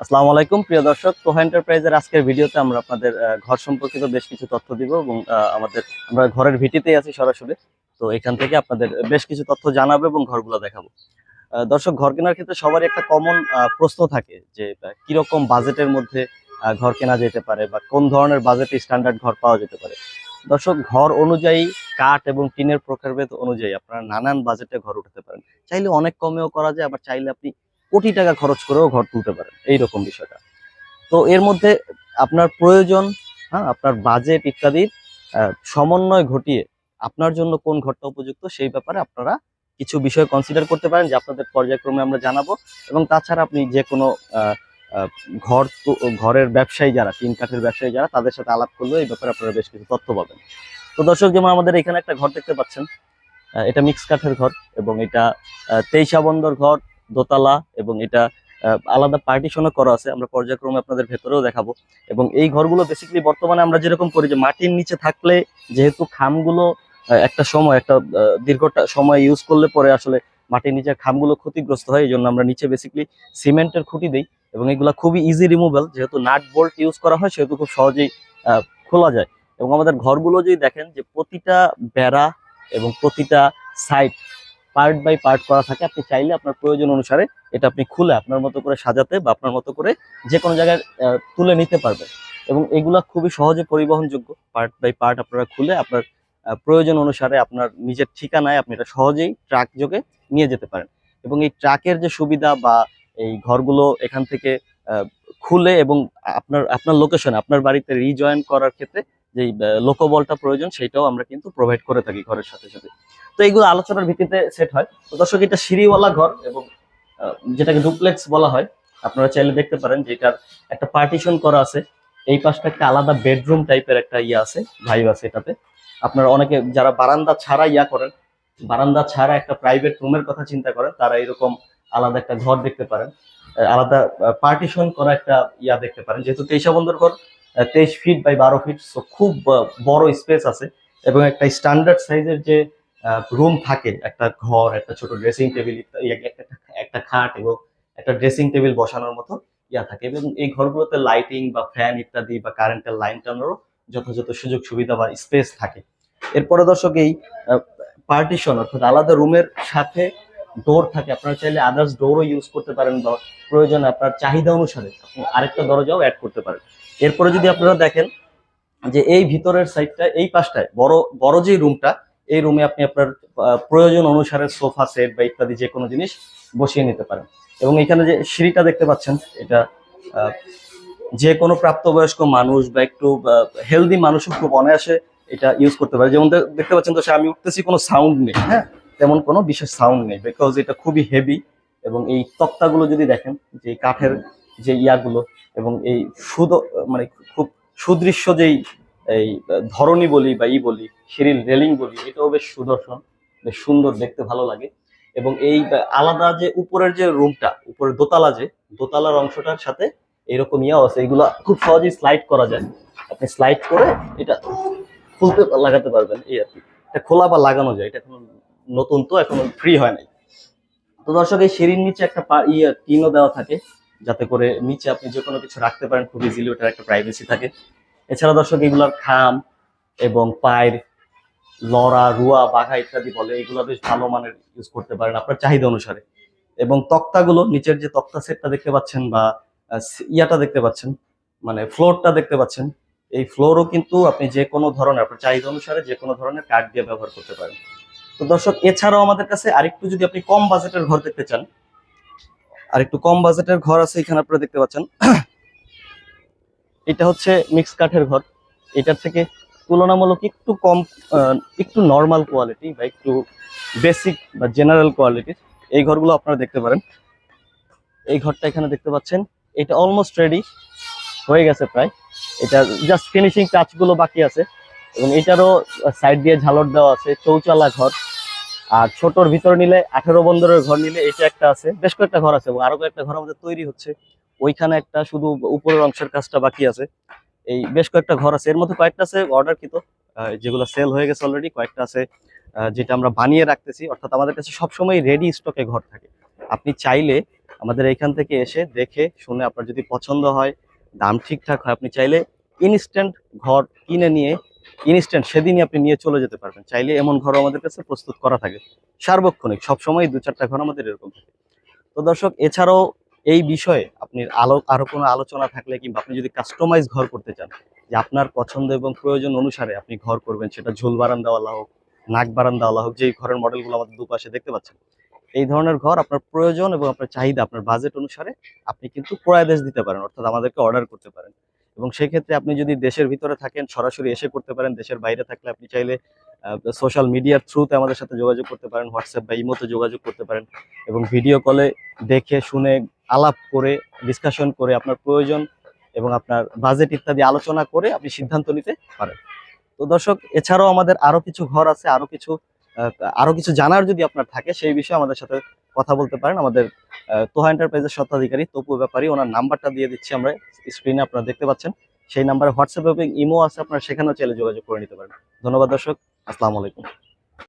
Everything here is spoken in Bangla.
আসসালামু আলাইকুম, প্রিয় দর্শক। তোহা এন্টারপ্রাইজের আজকের ভিডিওতে আমরা আপনাদের ঘর সম্পর্কিত বেশ কিছু তথ্য দিব এবং আমাদের, আমরা ঘরের ভিটিতেই আছি সরাসরি। তো এখান থেকে আপনাদের বেশ কিছু তথ্য জানাব এবং ঘরগুলো দেখাবো। দর্শক, ঘর কেনার ক্ষেত্রে সবারই একটা কমন প্রশ্ন থাকে যে কীরকম বাজেটের মধ্যে ঘর কেনা যেতে পারে বা কোন ধরনের বাজেটে স্ট্যান্ডার্ড ঘর পাওয়া যেতে পারে। দর্শক, ঘর অনুযায়ী কাঠ এবং টিনের প্রকারভেদ অনুযায়ী আপনারা নানান বাজেটে ঘর উঠাতে পারেন। চাইলে অনেক কমেও করা যায়, আবার চাইলে আপনি কোটি টাকা খরচ করেও ঘর তুলতে পারেন, এইরকম বিষয়টা। তো এর মধ্যে আপনার প্রয়োজন হ্যাঁ আপনার বাজেট ইত্যাদির সমন্বয় ঘটিয়ে আপনার জন্য কোন ঘরটা উপযুক্ত সেই ব্যাপারে আপনারা কিছু বিষয় কনসিডার করতে পারেন যে আপনাদের পর্যায়ক্রমে আমরা জানাব। এবং তাছাড়া আপনি যে কোনো ঘর ঘরের ব্যবসায়ী যারা, টিন কাঠের ব্যবসায়ী যারা, তাদের সাথে আলাপ করলেও এই ব্যাপারে আপনারা বেশ কিছু তথ্য পাবেন। তো দর্শক যেমন আমাদের এখানে একটা ঘর দেখতে পাচ্ছেন এটা মিক্স কাঠের ঘর এবং এটা তেইশা বন্দর ঘর দোতলা এবং এটা আলাদা পার্টিশনও করা আছে আমরা পর্যায়ক্রমে আপনাদের ভেতরেও দেখাবো। এবং এই ঘরগুলো বেসিক্যালি বর্তমানে আমরা যেরকম করি যে মাটির নিচে থাকলে যেহেতু খামগুলো একটা সময় একটা আহ, দীর্ঘটা সময় ইউজ করলে পরে আসলে মাটির নিচের খামগুলো ক্ষতিগ্রস্ত হয় এই জন্য আমরা নিচে বেসিক্যালি সিমেন্টের খুঁটি দিই এবং এগুলো খুবই ইজি রিমুভেল যেহেতু নাট বোল্ট ইউজ করা হয় সেহেতু খুব সহজেই খোলা যায়। এবং আমাদের ঘরগুলো যদি দেখেন যে প্রতিটা বেড়া এবং প্রতিটা সাইড পার্ট বাই পার্ট করা থাকে, আপনি চাইলে আপনার প্রয়োজন অনুসারে এটা আপনি খুলে আপনার মতো করে সাজাতে বা আপনার মতো করে যে কোনো জায়গায় তুলে নিতে পারবেন। এবং এগুলা খুবই সহজে পরিবহনযোগ্য। পার্ট বাই পার্ট আপনারা খুলে আপনার প্রয়োজন অনুসারে আপনার নিজের ঠিকানায় আপনি এটা সহজেই ট্রাক যোগে নিয়ে যেতে পারেন। এবং এই ট্রাকের যে সুবিধা বা এই ঘরগুলো এখান থেকে খুলে এবং আপনার আপনার লোকেশন আপনার বাড়িতে রিজয়েন করার ক্ষেত্রে যেই লোকবলটা প্রয়োজন সেটাও আমরা কিন্তু প্রোভাইড করে থাকি ঘরের সাথে সাথে। তো এইগুলো আলোচনার ভিত্তিতে সেট হয়। তো দর্শক, এটা সিঁড়িওয়ালা ঘর এবং যেটাকে ডুপ্লেক্স বলা হয়, আপনারা চাইলে দেখতে পারেন যে এটার একটা পার্টিশন করা আছে। এই পাশটা একটা আলাদা বেডরুম টাইপের একটা ইয়ে আছে ভাইব আছে এটাতে। আপনারা অনেকে যারা বারান্দা ছাড়া ইয়া করেন, বারান্দা ছাড়া একটা প্রাইভেট রুমের কথা চিন্তা করেন, তারা এরকম আলাদা একটা ঘর দেখতে পারেন। আলাদা পার্টিশন করা একটা ইয়া দেখতে পারেন। যেহেতু তেইশা বন্ধুর ঘর তেইশ ফিট বাই বারো ফিট সো খুব বড় স্পেস আছে। এবং একটা স্ট্যান্ডার্ড সাইজের যে রুম থাকে, একটা ঘর, একটা ছোট ড্রেসিং টেবিল একটা খাট এবং একটা ড্রেসিং টেবিল বসানোর মতো ইয়া থাকে। এবং এই ঘরগুলোতে লাইটিং বা ফ্যান ইত্যাদি বা কারেন্টের লাইন টানারও যথাযথ সুযোগ, সুবিধা বা স্পেস থাকে। এরপরে দর্শক, এই পার্টিশন অর্থাৎ আলাদা রুমের সাথে ডোর থাকে। আপনারা চাইলে আদার্স ডোরও ইউজ করতে পারেন বা প্রয়োজনে আপনার চাহিদা অনুসারে আরেকটা দরজাও অ্যাড করতে পারেন। এরপরে যদি আপনারা দেখেন যে এই ভিতরের সাইডটা, এই পাশটায়, বড় বড় যে রুমটা, এই রুমে আপনি আপনার প্রয়োজন অনুসারে সোফা সেট বা ইত্যাদি যে কোনো জিনিস বসিয়ে নিতে পারেন। এবং এখানে যে সিঁড়িটা দেখতে পাচ্ছেন, এটা যে কোনো প্রাপ্তবয়স্ক মানুষ বা একটু হেলদি মানুষও খুব অনায়াসে এটা ইউজ করতে পারে। যেমন দেখতে পাচ্ছেন তো সে, আমি উঠতেছি, কোনো সাউন্ড নেই হ্যাঁ? তেমন কোনো বিশেষ সাউন্ড নেই বিকজ এটা খুবই হেভি এবং এই তক্তাগুলো যদি দেখেন, যে কাঠের যে ইয়াগুলো এবং এই সুদ মানে খুব সুদৃশ্য যেই, এই ধরনী বলি বা ই বলি সিঁড়ির রেলিং বলি, এটাও বেশ সুদর্শন, বেশ সুন্দর, দেখতে ভালো লাগে। এবং এই আলাদা যে উপরের যে রুমটা, উপরের দোতলা যে, দোতলার অংশটার সাথে এরকম ইয়াও আছে, এগুলো খুব সহজেই স্লাইড করা যায়। আপনি স্লাইড করে এটা খুলতে লাগাতে পারবেন, এই আর কি। এটা খোলা বা লাগানো যায়, এটা এখন নতুন তো, এখন ফ্রি হয় নাই। তো দর্শক, এই সিঁড়ির নিচে একটা ইয়ে টিনও দেওয়া থাকে। যাতে করে নিচে আপনি যে কোনো কিছু রাখতে পারেন, খুব ইজিলি ওটার একটা প্রাইভেসি থাকে। এছাড়া দর্শক, এগুলার খাম এবং পায়ের লড়া, রুয়া, বাঘা ইত্যাদি বলে, এগুলো বেশ ভালো মানের ইউজ করতে পারেন আপনার চাহিদা অনুসারে। এবং তক্তাগুলো, নিচের যে তক্তা সেটটা দেখতে পাচ্ছেন বা ইয়াটা দেখতে পাচ্ছেন মানে ফ্লোরটা দেখতে পাচ্ছেন, এই ফ্লোরও কিন্তু আপনি যে কোনো ধরনের, আপনার চাহিদা অনুসারে যে কোনো ধরনের কাঠ দিয়ে ব্যবহার করতে পারেন। তো দর্শক, এছাড়াও আমাদের কাছে আরেকটু যদি আপনি কম বাজেটের ঘর দেখতে চান আরেকটু কম বাজেটের ঘর আছে এখানে আপনারা দেখতে পাচ্ছেন। এটা হচ্ছে মিক্স কাঠের ঘর। এটার থেকে তুলনামূলক একটু কম একটু নর্মাল কোয়ালিটি বা একটু বেসিক বা জেনারেল কোয়ালিটির এই ঘরগুলো আপনারা দেখতে পারেন। এই ঘরটা এখানে দেখতে পাচ্ছেন। এটা অলমোস্ট রেডি হয়ে গেছে প্রায়। এটা জাস্ট ফিনিশিং টাচগুলো বাকি আছে। এবং এটারও সাইড দিয়ে ঝালর দেওয়া আছে, চৌচালা ঘর। আর ছোটর ভিতরে নিলে আঠেরো বন্দরের ঘর নিলে এটা একটা আছে বেশ কয়েকটা ঘর আছে এবং আরও কয়েকটা ঘর আমাদের তৈরি হচ্ছে। ওইখানে একটা শুধু উপরের অংশের কাজটা বাকি আছে। এই বেশ কয়েকটা ঘর আছে এর মধ্যে কয়েকটা আছে অর্ডার আহ, যেগুলো সেল হয়ে গেছে অলরেডি কয়েকটা আছে যেটা আমরা বানিয়ে রাখতেছি। অর্থাৎ আমাদের কাছে সবসময় রেডি স্টকে ঘর থাকে। আপনি চাইলে আমাদের এইখান থেকে এসে দেখে শুনে আপনার যদি পছন্দ হয় দাম ঠিকঠাক হয় আপনি চাইলে ইনস্ট্যান্ট ঘর কিনে নিয়ে ইনস্ট্যান্ট সেদিনই আপনি নিয়ে চলে যেতে পারবেন। চাইলে এমন ঘর আমাদের কাছে প্রস্তুত করা থাকে। সার্বক্ষণিক সবসময় দু চারটা ঘর আমাদের এরকম থাকে। তো দর্শক, এছাড়াও এই বিষয়ে আপনি আলো, আরও কোনো আলোচনা থাকলে কিংবা আপনি যদি কাস্টমাইজ ঘর করতে চান, যে আপনার পছন্দ এবং প্রয়োজন অনুসারে আপনি ঘর করবেন, সেটা ঝোল বারান্দাওয়ালা হোক, নাক বারান্দাওয়ালা হোক, যেই ঘরের মডেলগুলো আমাদের দুপাশে দেখতে পাচ্ছেন, এই ধরনের ঘর আপনার প্রয়োজন এবং আপনার চাহিদা, আপনার বাজেট অনুসারে আপনি কিন্তু প্রয়াদেশ দিতে পারেন, অর্থাৎ আমাদেরকে অর্ডার করতে পারেন। এবং সেক্ষেত্রে আপনি যদি দেশের ভিতরে থাকেন সরাসরি এসে করতে পারেন দেশের বাইরে থাকলে আপনি চাইলে সোশ্যাল মিডিয়ার থ্রুতে আমাদের সাথে যোগাযোগ করতে পারেন হোয়াটসঅ্যাপ বা ইমোতে যোগাযোগ করতে পারেন এবং ভিডিও কলে দেখে শুনে আলাপ করে ডিসকাশন করে আপনার প্রয়োজন এবং আপনার বাজেট ইত্যাদি আলোচনা করে আপনি সিদ্ধান্ত নিতে পারেন। তো দর্শক এছাড়াও আমাদের আরও কিছু ঘর আছে আরও কিছু আহ, আরও কিছু জানার যদি আপনার থাকে সেই বিষয়ে আমাদের সাথে কথা বলতে পারেন। আমাদের তোহা এন্টারপ্রাইজের স্বত্বাধিকারী তপু ব্যাপারী, ওনার নাম্বারটা দিয়ে দিচ্ছি আমরা স্ক্রিনে আপনারা দেখতে পাচ্ছেন। সেই নাম্বারে হোয়াটসঅ্যাপ এবং ইমো আছে, আপনারা সেখানেও চাইলে যোগাযোগ করে নিতে পারেন। ধন্যবাদ দর্শক, আসসালামু আলাইকুম।